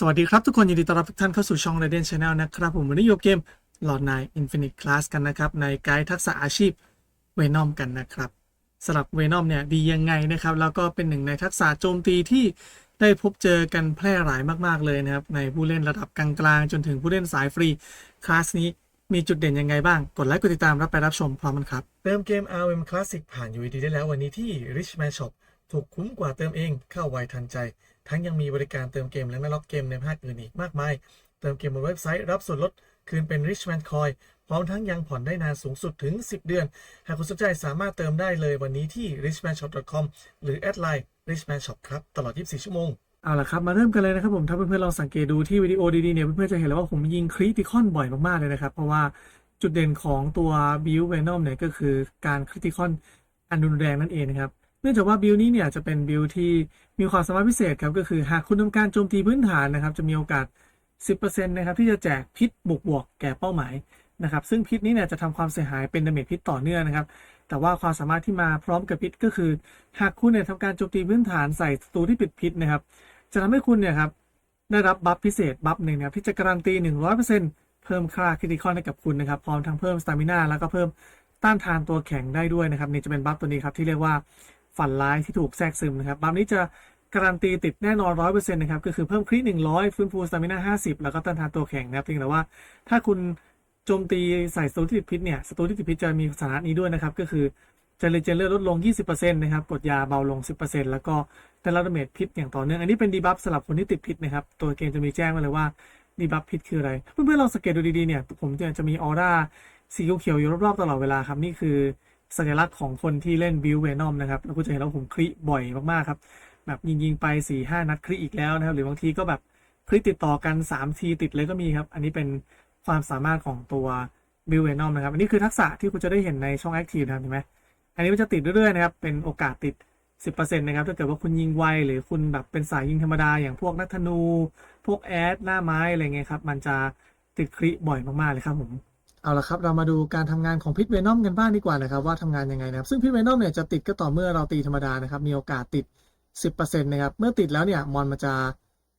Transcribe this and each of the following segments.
สวัสดีครับทุกคน ยินดีต้อนรับทุกท่านเข้าสู่ช่อง r a d i a n Channel นะครับผมวันนี้อยู่เกม Lord 9 Infinite Class กันนะครับ ในไกด์ทักษะอาชีพเวนอมกันนะครับสำหรับเวนอมเนี่ยดียังไงนะครับ แล้วก็เป็นหนึ่งในทักษะโจมตีที่ได้พบเจอกันแพร่หลายมาก ๆ เลยนะครับ ในผู้เล่นระดับกลางๆ จนถึงผู้เล่นสายฟรี คลาสนี้ มีจุดเด่นยังไงบ้าง กดไลค์กดติดตามรับไปรับชมพร้อมกันครับ เติมเกม RM Classic ผ่าน UED ได้แล้ววันนี้ที่ Richman Shop ถูกคุ้มกว่าเติมเองเข้าไวทันใจ ทั้งยังมีบริการเติมเกมและไม่ล็อกเกมในภาคอื่นอีกมากมาย เติมเกมบนเว็บไซต์รับส่วนลดคืนเป็น Richman Coin พร้อมทั้งยังผ่อนได้นานสูงสุดถึง 10 เดือน หากคุณสนใจสามารถเติมได้เลยวันนี้ที่ richmanshop.com หรือแอดไลน์ richman shop ครับ ตลอด 24 ชั่วโมง เอาละครับมาเริ่มกันเลยนะครับผมถ้าเพื่อนๆลองสังเกตดูที่วิดีโอดีๆเนี่ยเพื่อนๆจะเห็นแล้วว่าผมยิงคริติคอนบ่อยมากๆเลยนะครับ เพราะว่าจุดเด่นของตัวบิวเวนอมเนี่ยก็คือการคริติคอนอันรุนแรงนั่นเองนะครับเนื่องจากว่าบิลนี้เนี่ยจะเป็นบิลที่มีความสามารถพิเศษครับก็คือหากคุณทำการโจมตีพื้นฐานนะครับ จะมีโอกาส 10%นะครับที่จะแจกพิษบวกบวกแก่เป้าหมายนะครับ ซึ่งพิษนี้เนี่ยจะทำความเสียหายเป็นดาเมจพิษต่อเนื่องนะครับ แต่ว่าความสามารถที่มาพร้อมกับพิษก็คือ หากคุณเนี่ยทำการโจมตีพื้นฐานใส่ศัตรูที่ปิดพิษนะครับ จะทำให้คุณเนี่ยครับได้รับบัฟพิเศษบัฟหนึ่งนะครับที่จะการันตี 100%เพิ่มค่าคริติคอลให้กับคุณนะครับ พร้อมทั้งเพิ่มสตามินาแล้วก็เพิ่มต้านทานตัวแข็งได้ด้วยนะครับนี่จะเป็นบัฟตัวนี้ครับที่เรียกว่าฝันร้ายที่ถูกแทรกซึมนะครับบัฟนี้จะการันตีติดแน่นอน 100%นะครับก็คือเพิ่มคริ100 ฟื้นฟูสตามิน่า50 แล้วก็ต้านทานตัวแข็งนะครับเพียงแต่ว่าถ้าคุณโจมตีใส่ศัตรูที่ติดพิษเนี่ยศัตรูที่ติดพิษจะมีสถานะนี้ด้วยนะครับ ก็คือ จะเลเจนเลือดลดลง 20%นะครับ กดยาเบาลง 10%แล้วก็ได้รับดาเมจพิษอย่างต่อเนื่อง อันนี้เป็นดีบัฟสำหรับคนที่ติดพิษนะครับ ตัวเกมจะมีแจ้งมาเลยว่าดีบัฟพิษคืออะไร เพื่อนๆลองสังเกตดูดีๆเนี่ย ผมจะมีออร่าสีเขียวๆอยู่รอบๆตลอดเวลาครับ นี่คือสัญลักษณ์ของคนที่เล่นบิวเวนอมนะครับแล้วคุณจะเห็นว่าผมคลิบ่อยมากๆครับ แบบยิงๆไป4-5นัดคลิอีกแล้วนะครับ หรือบางทีก็แบบคลิติดต่อกัน 3 ทีติดเลยก็มีครับ อันนี้เป็นความสามารถของตัวบิวเวนอมนะครับ อันนี้คือทักษะที่คุณจะได้เห็นในช่อง Active นะครับเห็นไหม อันนี้มันจะติดเรื่อยๆนะครับ เป็นโอกาสติด 10%นะครับ ถ้าเกิดว่าคุณยิงไวหรือคุณแบบเป็นสายยิงธรรมดา อย่างพวกนักธนู พวกแอดหน้าไม้อะไรเงี้ยครับ มันจะติดคริบ่อยมากๆเลยครับผม เอาละครับ เรามาดูการทำงานของพิษเวนอมกันบ้างดีกว่านะครับ ว่าทำงานยังไงนะครับ ซึ่งพิษเวนอมเนี่ยจะติดก็ต่อเมื่อเราตีธรรมดานะครับ มีโอกาสติด 10%นะครับ เมื่อติดแล้วเนี่ยมอนมันจะ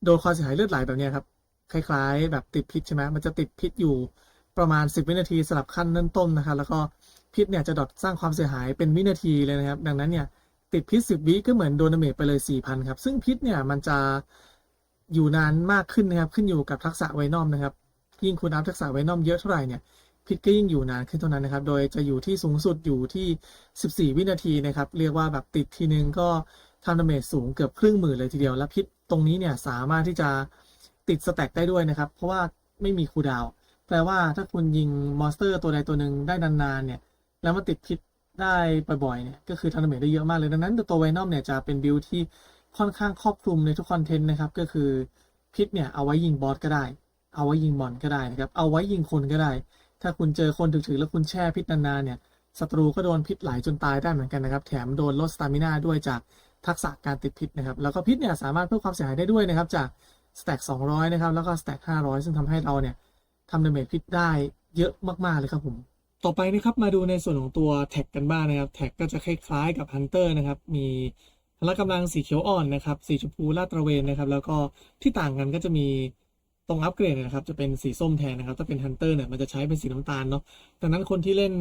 โดนความเสียหายเลือดไหลแบบเนี้ยครับ คล้าย ๆ แบบติดพิษใช่ไหมมันจะติดพิษอยู่ ประมาณ 10 วินาทีสลับขั้นเริ่มต้นนะครับ แล้วก็พิษเนี่ยจะดอทสร้างความเสียหายเป็นวินาทีเลยนะครับ ดังนั้นเนี่ยติดพิษ 10 วิก็เหมือนโดนเมจไปเลย 4,000 ครับ ซึ่งพิษเนี่ยมันจะอยู่นานมากขึ้นนะครับ ขึ้นอยู่กับทักษะไวนอมนะครับ ยิ่งคุณอัพทักษะไวนอมเยอะเท่าไหร่เนี่ยพิษก็ยิ่งอยู่นานขึ้นเท่านั้นนะครับ โดยจะอยู่ที่สูงสุดอยู่ที่ 14 วินาทีนะครับ เรียกว่าแบบติดทีนึงก็ทำดาเมจสูงเกือบครึ่งหมื่นเลยทีเดียว และพิษตรงนี้เนี่ยสามารถที่จะติดสแต็กได้ด้วยนะครับ เพราะว่าไม่มีคูดาว แปลว่าถ้าคุณยิงมอนสเตอร์ตัวใดตัวหนึ่งได้นานๆเนี่ย แล้วมันติดพิษได้บ่อยๆเนี่ยก็คือทำดาเมจได้เยอะมากเลยดังนั้นตัวไวนอมเนี่ยจะเป็นบิลที่ค่อนข้างครอบคลุมในทุกคอนเทนต์นะครับก็คือพิษเนี่ยเอาไว้ยิงบอสก็ได้ เอาไว้ยิงมอนก็ได้นะครับเอาไว้ยิงคนก็ได้ ถ้าคุณเจอคนถึกๆแล้วคุณแช่พิษนานๆเนี่ยศัตรูก็โดนพิษไหลจนตายได้เหมือนกันนะครับแถมโดนลดสตามิน่าด้วยจากทักษะการติดพิษนะครับแล้วก็พิษเนี่ยสามารถเพิ่มความเสียหายได้ด้วยนะครับจากสแต็ก200 นะครับแล้วก็สแต็ก500 ซึ่งทำให้เราเนี่ย ทำดาเมจพิษได้เยอะมากๆเลยครับผม ต่อไปนะครับมาดูในส่วนของตัวแท็กกันบ้างนะครับ แท็กก็จะคล้ายๆกับฮันเตอร์นะครับ มีพละกำลังสีเขียวอ่อนนะครับ สีชมพูลาดตระเวนนะครับ แล้วก็ที่ต่างกันก็จะมีตรงอัปเกรดนะครับ จะเป็นสีส้มแทนนะครับ ถ้าเป็นฮันเตอร์เนี่ยมันจะใช้เป็นสีน้ำตาลเนาะ ดังนั้นคนที่เล่น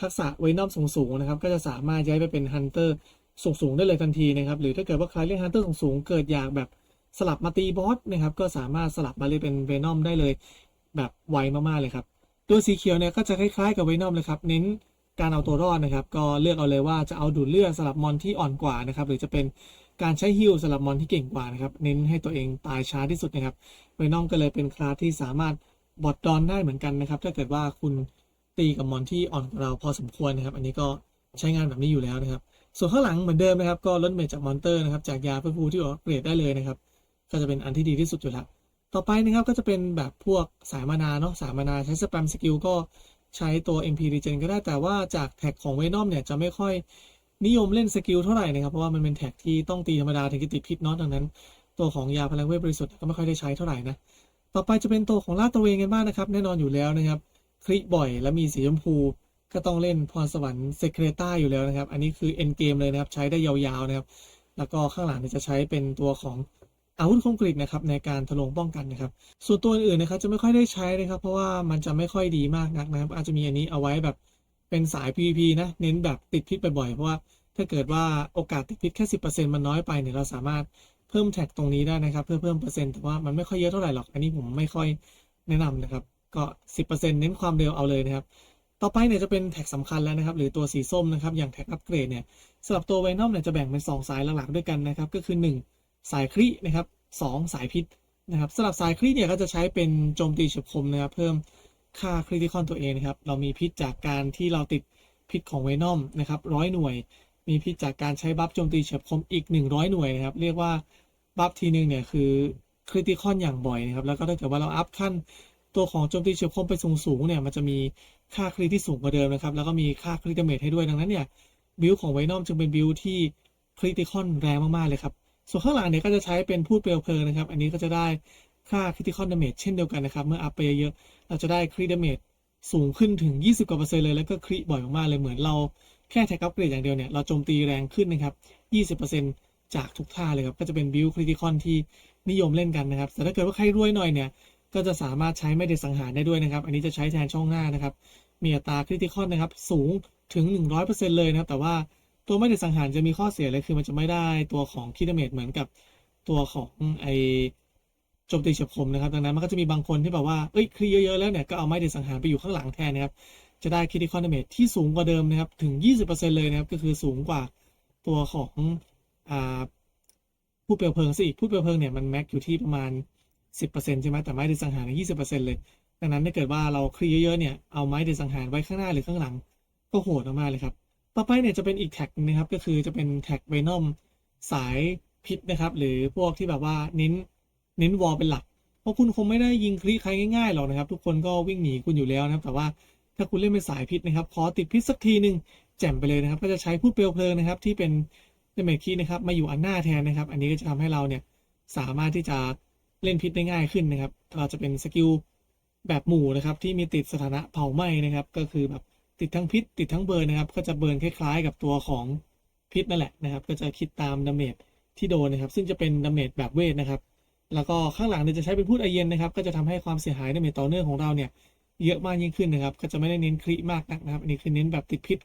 ทักษะไวนอมสูงๆนะครับ ก็จะสามารถย้ายไปเป็นฮันเตอร์สูงๆได้เลยทันทีนะครับ หรือถ้าเกิดว่าใครเล่นฮันเตอร์สูงๆเกิดอยากแบบสลับมาตีบอสนะครับ ก็สามารถสลับมาเลยเป็นเวนอมได้เลย แบบไวมากๆเลยครับ ตัวสีเขียวเนี่ยก็จะคล้ายๆกับเวนอมเลยครับ เน้นการเอาตัวรอดนะครับ ก็เลือกเอาเลยว่าจะเอาดูดเลือดสลับมอนที่อ่อนกว่านะครับ หรือจะเป็นการใช้ฮิลสลับมอนที่เก่งกว่านะครับ เน้นให้ตัวเองตายช้าที่สุดนะครับเวนอมก็เลยเป็นคลาสที่สามารถบอดดอนได้เหมือนกันนะครับ ถ้าเกิดว่าคุณตีกับมอนที่อ่อนกว่าเราพอสมควรนะครับ อันนี้ก็ใช้งานแบบนี้อยู่แล้วนะครับ ส่วนข้างหลังเหมือนเดิมนะครับ ก็ลดเมจจากมอนเตอร์นะครับ จากยาเพื่อฟูที่อัปเกรดได้เลยนะครับ ก็จะเป็นอันที่ดีที่สุดอยู่แล้ว ต่อไปนะครับก็จะเป็นแบบพวกสายมานาเนาะสายมานาใช้สแปมสกิลก็ใช้ตัว MP Regen ก็ได้แต่ว่าจากแท็กของเวนอมเนี่ยจะไม่ค่อยนิยมเล่นสกิลเท่าไหร่นะครับ เพราะว่ามันเป็นแท็กที่ต้องตีธรรมดาถึงจะติดพิษเนาะดังนั้น ตัวของยาพลังเวทบริสุทธิ์ก็ไม่ค่อยได้ใช้เท่าไหร่นะต่อไปจะเป็นตัวของลาดตระเวนกันบ้างนะครับ แน่นอนอยู่แล้วนะครับ คลิบ่อยและมีสีชมพูก็ต้องเล่นพรสวรรค์เซเครต้าอยู่แล้วนะครับ อันนี้คือเอ็นเกมเลยนะครับ ใช้ได้ยาวๆนะครับ แล้วก็ข้างหลังจะใช้เป็นตัวของ อาวุธคมกริดนะครับในการทะลวงป้องกันนะครับ ส่วนตัวอื่นๆนะครับจะไม่ค่อยได้ใช้นะครับ เพราะว่ามันจะไม่ค่อยดีมากนักนะครับ อาจจะมีอันนี้เอาไว้แบบเป็นสาย PVP นะเน้นแบบติดพิษบ่อยๆเพราะว่าถ้าเกิดว่าโอกาสติดพิษแค่10%มันน้อยไปเนี่ยเราสามารถเพิ่มแท็กตรงนี้ได้นะครับ เพื่อเพิ่มเปอร์เซ็นต์แต่ว่ามันไม่ค่อยเยอะเท่าไหร่หรอกอันนี้ผมไม่ค่อยแนะนำนะครับ ก็ 10%เน้นความเร็วเอาเลยนะครับต่อไปเนี่ยจะเป็นแท็กสำคัญแล้วนะครับหรือตัวสีส้มนะครับอย่างแท็กอัปเกรดเนี่ยสำหรับตัวไวนอมเนี่ยจะแบ่งเป็น 2 สายหลักๆด้วยกันนะครับก็คือ 1 สายครินะครับสองสายพิษนะครับสำหรับสายคริเนี่ยก็จะใช้เป็นโจมตีเฉียบคมนะครับเพิ่มค่าคริติคอนตัวเองนะครับเรามีพิษจากการที่เราติดพิษของเวนอมนะครับร้อยหน่วย มีพิษจากการใช้บัฟโจมตีเฉียบคมอีก 100 หน่วยนะครับเรียกว่าบัฟทีหนึ่งเนี่ยคือคริติคอนอย่างบ่อยนะครับแล้วก็ถ้าเกิดว่าเราอัพขั้นตัวของโจมตีเฉียบคมไปสูงๆเนี่ยมันจะมีค่าคริที่สูงกว่าเดิมนะครับแล้วก็มีค่าคริติเมทให้ด้วยดังนั้นเนี่ยบิลของเวนอมจึงเป็นบิลที่คริติคอนแรงมากๆเลยครับ ส่วนข้างหลังเนี่ยก็จะใช้เป็นพูดเปลวเพลิงนะครับ อันนี้ก็จะได้ค่า critical damage เช่นเดียวกันนะครับ เมื่ออัพไปเยอะๆเราจะได้ crit damage สูงขึ้นถึง 20กว่าเปอร์เซ็นต์เลยแล้วก็คริบ่อยมากๆเลยเหมือนเราแค่แท็กอัพเกรดอย่างเดียวเนี่ยเราโจมตีแรงขึ้นนะครับ20%จากทุกท่าเลยครับก็จะเป็น build critical ที่นิยมเล่นกันนะครับแต่ถ้าเกิดว่าใครรวยหน่อยเนี่ยก็จะสามารถใช้ไม่เด็ดสังหารได้ด้วยนะครับ อันนี้จะใช้แทนช่องหน้านะครับมีอัตรา critical นะครับสูงถึง 100%เลยนะครับแต่ว่า ตัวไม่เด็ดสังหารจะมีข้อเสียเลยคือมันจะไม่ได้ตัวของคิดเมจเหมือนกับตัวของไอโจมตีเฉียบคมนะครับ ดังนั้นมันก็จะมีบางคนที่แบบว่า เอ้ยคือเยอะๆแล้วเนี่ย ก็เอาไม้เด็ดสังหารไปอยู่ข้างหลังแทนนะครับ จะได้คิดคอนเมจที่สูงกว่าเดิมนะครับ ถึง 20%เลยนะครับ ก็คือสูงกว่าตัวของอ่าผู้เปลวเพลิงสิผู้เปลวเพลิงเนี่ยมันแม็กอยู่ที่ประมาณ 10%ใช่ไหมแต่ไม้เด็ดสังหารยี่สิบเปอร์เซ็นต์เลย ดังนั้นถ้าเกิดว่าเราคลีเยอะๆเนี่ย เอาไม้เด็ดสังหารไว้ข้างหน้าหรือข้างหลัง ก็โหดมากเลยครับ ต่อไปเนี่ยจะเป็นอีกแท็กนะครับก็คือจะเป็นแท็กเวนอมสายพิษนะครับ หรือพวกที่แบบว่าเน้นเน้นวอลเป็นหลัก เพราะคุณคงไม่ได้ยิงคลีใครง่ายๆหรอกนะครับ ทุกคนก็วิ่งหนีคุณอยู่แล้วนะครับ แต่ว่าถ้าคุณเล่นเป็นสายพิษนะครับขอติดพิษสักทีหนึ่งแจ่มไปเลยนะครับ ก็จะใช้พูดเปลวเพลิงนะครับ ที่เป็นเดเมจคีนะครับ มาอยู่อันหน้าแทนนะครับ อันนี้ก็จะทำให้เราเนี่ยสามารถที่จะเล่นพิษได้ง่ายขึ้นนะครับ เราจะเป็นสกิลแบบหมู่นะครับ ที่มีติดสถานะเผาไหม้นะครับ ก็คือแบบ ติดทั้งพิษติดทั้งเบิร์นนะครับ ก็จะเบิร์นคล้ายๆ กับตัวของพิษนั่นแหละนะครับ ก็จะคิดตามดาเมจที่โดนนะครับ ซึ่งจะเป็นดาเมจแบบเวทนะครับ แล้วก็ข้างหลังเนี่ยจะใช้เป็นพูดไอเย็นนะครับ ก็จะทำให้ความเสียหายดาเมจต่อเนื่องของเราเนี่ยเยอะมากยิ่งขึ้นนะครับ ก็จะไม่ได้เน้นคริมากนักนะครับ อันนี้คือเน้นแบบติดพิษ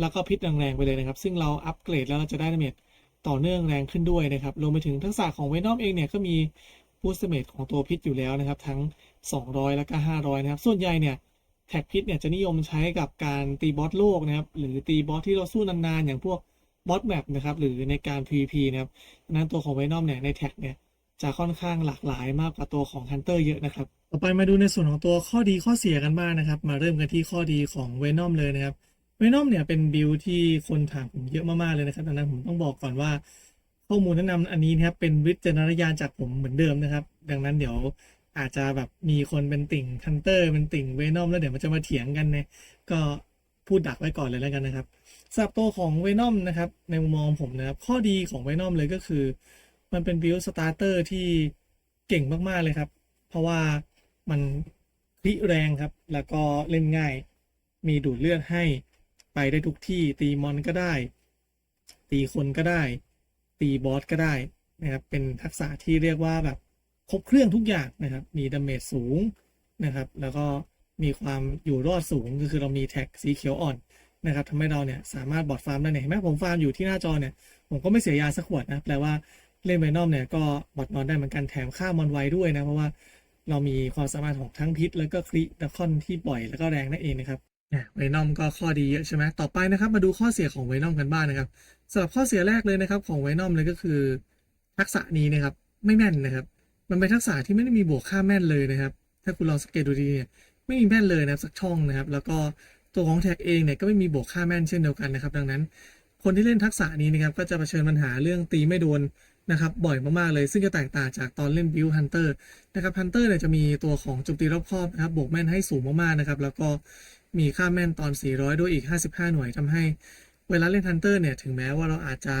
แล้วก็พิษแรงๆไปเลยนะครับ ซึ่งเราอัปเกรดแล้วเราจะได้ดาเมจต่อเนื่องแรงขึ้นด้วยนะครับ รวมไปถึงทักษะของเวนอมเองเนี่ยก็มีบูสเมจของตัวพิษอยู่แล้วนะครับ ทั้ง 200 แล้วก็ 500 นะครับ ส่วนใหญ่เนี่ย แท็กพิษเนี่ยจะนิยมใช้กับการตีบอสโลกนะครับ หรือตีบอสที่เราสู้นานๆ อย่างพวกบอสแมปนะครับ หรือในการ PVP นะครับดังนั้นตัวของเวนอมเนี่ยในแท็กเนี่ยจะค่อนข้างหลากหลายมากกว่าตัวของฮันเตอร์เยอะนะครับ ต่อไปมาดูในส่วนของตัวข้อดีข้อเสียกันบ้างนะครับ มาเริ่มกันที่ข้อดีของเวนอมเลยนะครับเวนอมเนี่ยเป็นบิลที่คนถามผมเยอะมากๆเลยนะครับดังนั้นผมต้องบอกก่อนว่าข้อมูลแนะนำอันนี้นะครับเป็นวิจารณญาณจากผมเหมือนเดิมนะครับ ดังนั้นเดี๋ยว อาจจะแบบมีคนเป็นติ่งฮันเตอร์เป็นติ่งเวนอมแล้วเดี๋ยวมันจะมาเถียงกันเนี่ยก็พูดดักไว้ก่อนเลยแล้วกันนะครับสำหรับตัวของเวนอมนะครับในมุมมองผมนะครับ ข้อดีของเวนอมเลยก็คือ มันเป็นบิลสตาร์เตอร์ที่เก่งมากๆเลยครับ เพราะว่ามันคลิแรงครับ แล้วก็เล่นง่าย มีดูดเลือดให้ไปได้ทุกที่ตีมอนก็ได้ ตีคนก็ได้ ตีบอสก็ได้นะครับเป็นทักษะที่เรียกว่าแบบ ครบเครื่องทุกอย่างนะครับ มีดาเมจสูงนะครับ แล้วก็มีความอยู่รอดสูงก็คือเรามีแท็กสีเขียวอ่อนนะครับทำให้เราเนี่ยสามารถบอดฟาร์มได้เนี่ยเห็นไหมผมฟาร์มอยู่ที่หน้าจอเนี่ยผมก็ไม่เสียยาสักขวดนะแปลว่าเล่นเวนอมเนี่ยก็บอดนอนได้เหมือนกันแถมค่ามอนไวด้วยนะเพราะว่าเรามีความสามารถของทั้งพิษ แล้วก็คริดคอนที่ปล่อยแล้วก็แรงนั่นเองนะครับเวนอมก็ข้อดีเยอะใช่ไหมต่อไปนะครับ มาดูข้อเสียของเวนอมกันบ้างนะครับสำหรับข้อเสียแรกเลยนะครับของเวนอมเลยก็คือ ทักษะนี้นะครับไม่แม่นนะครับ มันเป็นทักษะที่ไม่ได้มีบวกค่าแม่นเลยนะครับ ถ้าคุณลองสังเกตดูดีเนี่ยไม่มีแม่นเลยนะสักช่องนะครับ แล้วก็ตัวของแท็กเองเนี่ยก็ไม่มีบวกค่าแม่นเช่นเดียวกันนะครับ ดังนั้น คนที่เล่นทักษะนี้นะครับก็จะเผชิญปัญหาเรื่องตีไม่โดนนะครับบ่อยมากๆเลย ซึ่งจะแตกต่างจากตอนเล่นบิลฮันเตอร์นะครับฮันเตอร์เนี่ยจะมีตัวของโจมตีรอบครอบนะครับบวกแม่นให้สูงมากๆนะครับแล้วก็มีค่าแม่นตอน 400 ด้วยอีก 55 หน่วยทำให้ เวลาเล่นฮันเตอร์เนี่ยถึงแม้ว่าเราอาจจะ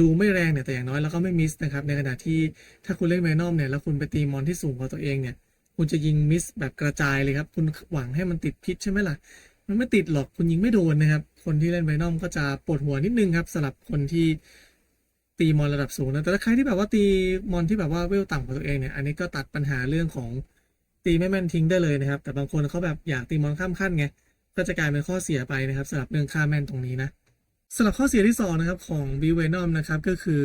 ดูไม่แรงเนี่ยแต่อย่างน้อยเราก็ไม่มิสนะครับ ในขณะที่ถ้าคุณเล่นเวนอมเนี่ยแล้วคุณไปตีมอนที่สูงกว่าตัวเองเนี่ย คุณจะยิงมิสแบบกระจายเลยครับ คุณหวังให้มันติดพิษใช่ไหมล่ะ มันไม่ติดหรอกคุณยิงไม่โดนนะครับ คนที่เล่นเวนอมก็จะปวดหัวนิดนึงครับสำหรับคนที่ตีมอนระดับสูงนะแต่ถ้าใครที่แบบว่าตีมอนที่แบบว่าเวลต่ำกว่าตัวเองเนี่ยอันนี้ก็ตัดปัญหาเรื่องของตีไม่แม่นทิ้งได้เลยนะครับ แต่บางคนเขาแบบอยากตีมอนข้ามขั้นไงก็จะกลายเป็นข้อเสียไปนะครับสำหรับเรื่องค่าแม่นตรงนี้นะ สำหรับข้อเสียที่สองนะครับของบิวเวนอมนะครับก็คือ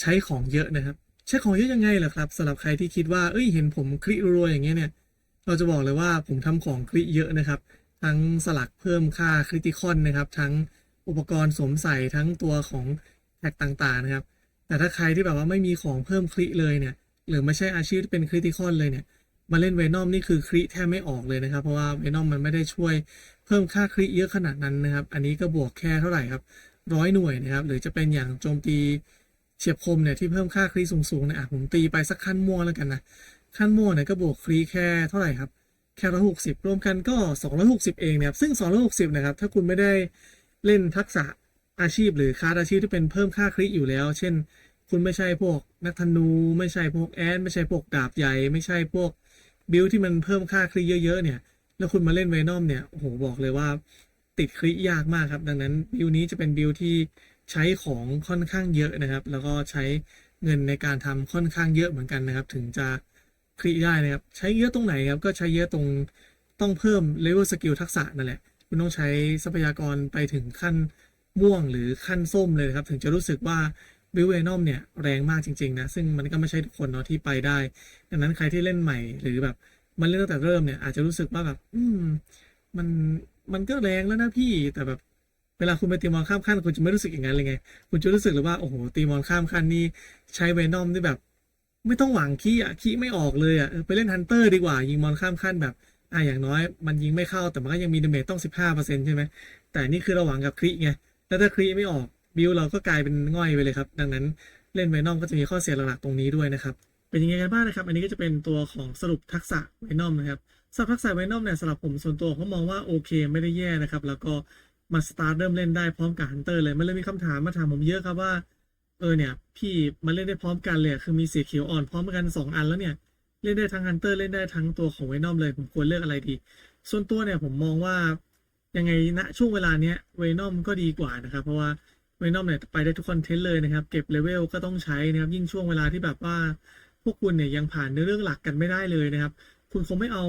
ใช้ของเยอะนะครับ ใช้ของเยอะยังไงล่ะครับสำหรับใครที่คิดว่าเอ้ยเห็นผมคลิรัวอย่างเงี้ยเนี่ยเราจะบอกเลยว่าผมทำของคลิเยอะนะครับ ทั้งสลักเพิ่มค่าคริติคอนนะครับ ทั้งอุปกรณ์สวมใส่ทั้งตัวของแท็กต่างๆนะครับ แต่ถ้าใครที่แบบว่าไม่มีของเพิ่มคลิเลยเนี่ย หรือไม่ใช่อาชีพที่เป็นคริติคอนเลยเนี่ย มาเล่นเวนอมนี่คือคลิแทบไม่ออกเลยนะครับ เพราะว่าเวนอมมันไม่ได้ช่วยเพิ่มค่าคลิเยอะขนาดนั้นนะครับ อันนี้ก็บวกแค่เท่าไหร่ครับร้อยหน่วยนะครับ หรือจะเป็นอย่างโจมตีเฉียบคมเนี่ยที่เพิ่มค่าคลิสูงๆเนี่ยอะผมตีไปสักขั้นม่วงแล้วกันนะขั้นม่วงเนี่ยก็บวกคลิแค่เท่าไหร่ครับแค่ร้อยหกสิบรวมกันก็สองร้อยหกสิบเองนะครับซึ่งสองร้อยหกสิบนะครับถ้าคุณไม่ได้เล่นทักษะอาชีพหรือคาดอาชีพที่เป็นเพิ่มค่าคลิอยู่แล้ว เช่น คุณไม่ใช่พวกนักธนู ไม่ใช่พวกแอนไม่ใช่พวกดาบใหญ่ ไม่ใช่พวก บิลที่มันเพิ่มค่าคลิเยอะ ๆ เนี่ย แล้วคุณมาเล่นเวนอมเนี่ย โอ้โห บอกเลยว่าติดคลิยากมากครับ ดังนั้นบิลนี้จะเป็นบิลที่ใช้ของค่อนข้างเยอะนะครับ แล้วก็ใช้เงินในการทำค่อนข้างเยอะเหมือนกันนะครับ ถึงจะคลิได้นะครับ ใช้เยอะตรงไหนครับ ก็ใช้เยอะตรงต้องเพิ่มเลเวลสกิลทักษะนั่นแหละ คุณต้องใช้ทรัพยากรไปถึงขั้นม่วงหรือขั้นส้มเลยครับ ถึงจะรู้สึกว่า บิลเวนอมเนี่ยแรงมากจริงๆนะซึ่งมันก็ไม่ใช่ทุกคนเนาะที่ไปได้ ดังนั้นใครที่เล่นใหม่หรือแบบมันเล่นตั้งแต่เริ่มเนี่ยอาจจะรู้สึกว่าแบบอืมมันมันก็แรงแล้วนะพี่แต่แบบเวลาคุณไปตีมอนข้ามขั้นคุณจะไม่รู้สึกอย่างนั้นเลยไง คุณจะรู้สึกเลยว่าโอ้โหตีมอนข้ามขั้นนี่ใช้เวนอมที่แบบ ไม่ต้องหวังขี้อะขี้ไม่ออกเลยอะไปเล่นฮันเตอร์ดีกว่า ยิงมอนข้ามขั้นแบบอะอย่างน้อย มันยิงไม่เข้าแต่มันก็ยังมีดาเมจต้อง 15%ใช่ไหมแต่นี่คือเราหวังกับคริไงแล้วถ้าคริไม่ออก บิลเราก็กลายเป็นง่อยไปเลยครับ ดังนั้นเล่นเวนอมก็จะมีข้อเสียหลักๆตรงนี้ด้วยนะครับ เป็นยังไงกันบ้างนะครับ อันนี้ก็จะเป็นตัวของสรุปทักษะเวนอมนะครับสำหรับทักษะเวนอมเนี่ยสำหรับผมส่วนตัวผมมองว่าโอเคไม่ได้แย่นะครับ แล้วก็มาสตาร์ทเริ่มเล่นได้พร้อมกับฮันเตอร์เลยมันเลยมีคำถามมาถามผมเยอะครับว่าเออเนี่ยพี่มาเล่นได้พร้อมกันเลยคือมีสีเขียวอ่อนพร้อมกันสองอันแล้วเนี่ยเล่นได้ทั้งฮันเตอร์เล่นได้ทั้งตัวของเวนอมเลยผมควรเลือกอะไรดี ส่วนตัวเนี่ยผมมองว่ายังไงณช่วงเวลาเนี้ยเวนอมก็ดีกว่านะครับ เพราะว่า เวนอมเนี่ยไปได้ทุกคอนเทนต์เลยนะครับ เก็บเลเวลก็ต้องใช้นะครับ ยิ่งช่วงเวลาที่แบบว่าพวกคุณเนี่ยยังผ่านเนื้อเรื่องหลักกันไม่ได้เลยนะครับ คุณคงไม่เอา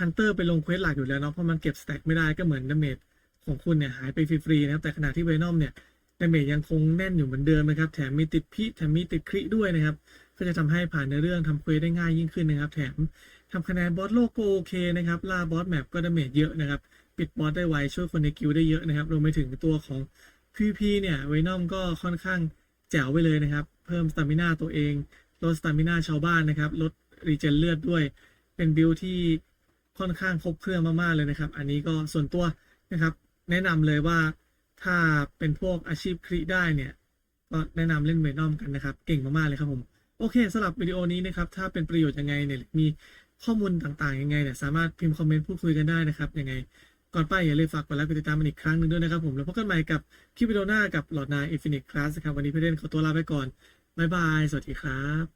ฮันเตอร์ไปลงเควสหลักอยู่แล้วเนาะเพราะมันเก็บสแต็กไม่ได้ก็เหมือนดาเมจของคุณเนี่ยหายไปฟรีๆนะครับแต่ขณะที่เวนอมเนี่ยดาเมจยังคงแน่นอยู่เหมือนเดิมนะครับ แถมมีติดพิแถมมีติดคริด้วยนะครับ ก็จะทำให้ผ่านในเรื่องทำเควสได้ง่ายยิ่งขึ้นนะครับ แถมทำคะแนนบอสโลกก็โอเคนะครับล่าบอสแมปก็ดาเมจเยอะนะครับ ปิดบอสได้ไวช่วยคนในกิลได้เยอะนะครับรวมไปถึงตัวของ PVP เนี่ยเวนอมก็ค่อนข้างแจ๋วไปเลยนะครับ เพิ่มสตามินาตัวเอง ลดสตามินาชาวบ้านนะครับ ลดรีเจนเลือดด้วย เป็นบิลที่ค่อนข้างครบเครื่องมากๆเลยนะครับ อันนี้ก็ส่วนตัวนะครับ แนะนำเลยว่าถ้าเป็นพวกอาชีพครีได้เนี่ย ก็แนะนำเล่นเวนอมกันนะครับ เก่งมากๆเลยครับผม โอเคสำหรับวิดีโอนี้นะครับ ถ้าเป็นประโยชน์ยังไงเนี่ยมีข้อมูลต่างๆยังไงเนี่ยสามารถพิมพ์คอมเมนต์พูดคุยกันได้นะครับยังไง ก่อนไปอย่าลืมฝากกดไลค์กดติดตามมันอีกครั้งหนึ่งด้วยนะครับผม แล้วพบกันใหม่กับคลิปวิดีโอหน้ากับหลอดนายอินฟินิตคลาสครับ วันนี้พี่เล่นขอตัวลาไปก่อน บ๊ายบาย สวัสดีครับ